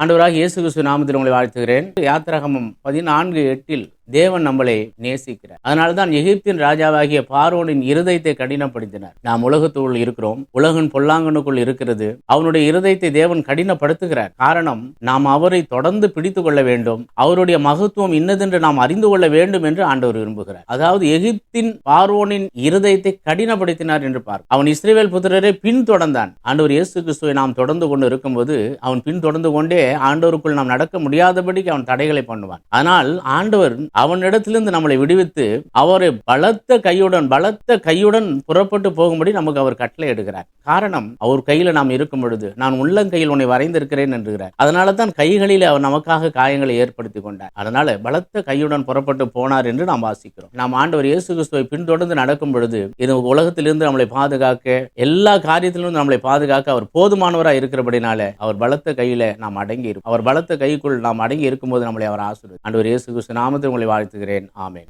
ஆண்டவராக இயேசு கிறிஸ்து நாமத்தில் உங்களை வாழ்த்துகிறேன். யாத்திரகமம் பதினான்கு எட்டில் தேவன் நம்மளை நேசிக்கிறார். அதனால தான் எகிப்தின் ராஜாவாகிய பார்வோனின் இருதயத்தை கடினப்படுத்தினார். நாம் உலகத்துக்குள் இருக்கிறோம். உலகின் பொல்லாங்கனுக்குள் இருக்கிறது. அவனுடைய இருதயத்தை தேவன் கடினப்படுத்துகிறார். காரணம் நாம் அவரை தொடர்ந்து பிடித்து கொள்ள வேண்டும். அவருடைய மகத்துவம் இன்னதென்று நாம் அறிந்து கொள்ள வேண்டும் என்று ஆண்டவர் விரும்புகிறார். அதாவது எகிப்தின் பார்வோனின் இருதயத்தை கடினப்படுத்தினார் என்று பார். அவன் இஸ்ரேவேல் புத்திரரை பின்தொடர்ந்தான். ஆண்டவர் இயேசு கிறிஸ்துவை நாம் தொடர்ந்து கொண்டு இருக்கும்போது அவன் பின்தொடர்ந்து கொண்டே ஆண்டவருக்குள் நாம் நடக்க முடியாதபடிக்கு அவன் தடைகளை பண்ணுவான். ஆனால் ஆண்டவர் அவனிடத்திலிருந்து நம்மளை விடுவித்து அவரை பலத்த கையுடன் பலத்த கையுடன் புறப்பட்டு போகும்படி நமக்கு அவர் கட்டளை எடுக்கிறார் காரணம் அவர் கையில நாம் இருக்கும் பொழுது நான் உள்ளங்கையில் உன்னை வரைந்திருக்கிறேன் என்கிறார். அதனால தான் கைகளிலே அவர் நமக்காக காயங்களை ஏற்படுத்தி கொண்டார். அதனால பலத்த கையுடன் புறப்பட்டு போனார் என்று நாம் வாசிக்கிறோம். நாம் ஆண்டவர் இயேசு கிறிஸ்துவை பின்தொடர்ந்து நடக்கும் பொழுது இது உலகத்திலிருந்து நம்மளை பாதுகாக்க எல்லா காரியத்திலிருந்து நம்மளை பாதுகாக்க அவர் போதுமானவராக இருக்கிறபடினால அவர் பலத்த கையில நாம் அடங்கி இருக்கும் அவர் பலத்த கைக்குள் நாம் அடங்கி இருக்கும்போது நம்மளை அவர் ஆசிரியர் ஆண்டவர் இயேசு கிறிஸ்து நாமத்தை உங்களை வாழ்த்துகிறேன். ஆமேன்.